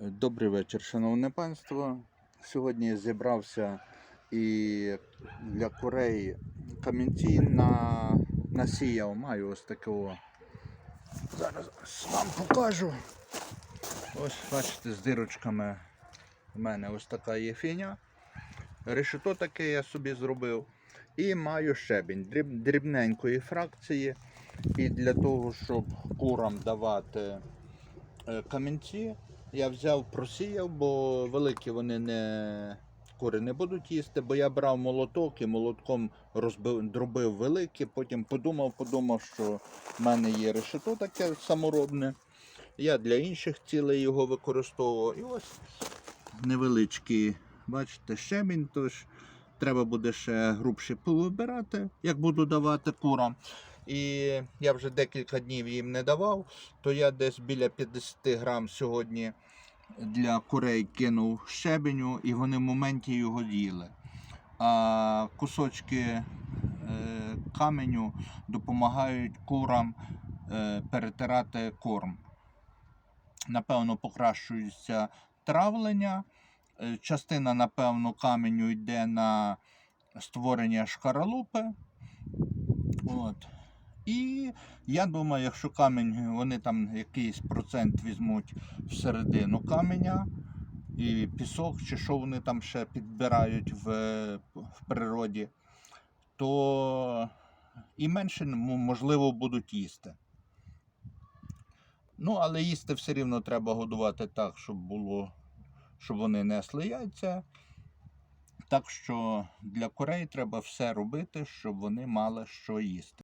Добрий вечір, шановне панство. Сьогодні зібрався і для курей камінці на насіяв. Маю ось такого. Зараз вам покажу. Ось бачите, з дирочками у мене ось така є фіня. Решето таке я собі зробив. І маю щебінь дріб- дрібненької фракції. І для того, щоб курам давати е, камінці, я взяв, просіяв, бо великі вони не кури не будуть їсти, бо я брав молоток і молотком розбив, дробив великі, потім подумав, подумав, що в мене є решето таке саморобне. Я для інших цілей його використовував. І ось невеличкий, бачите, щебінь, тож треба буде ще грубше повибирати, як буду давати курам. І я вже декілька днів їм не давав, то я десь біля 50 грам сьогодні для курей кинув щебеню, і вони в моменті його їли. А кусочки е, каменю допомагають курам е, перетирати корм. Напевно, покращується травлення. Е, Частина, напевно, каменю йде на створення шкаралупи. От. І я думаю, якщо камінь, вони там якийсь процент візьмуть всередину каменя і пісок, чи що вони там ще підбирають в, в природі, то і менше можливо будуть їсти. Ну, але їсти все рівно треба годувати так, щоб було, щоб вони несли яйця. Так що для курей треба все робити, щоб вони мали що їсти.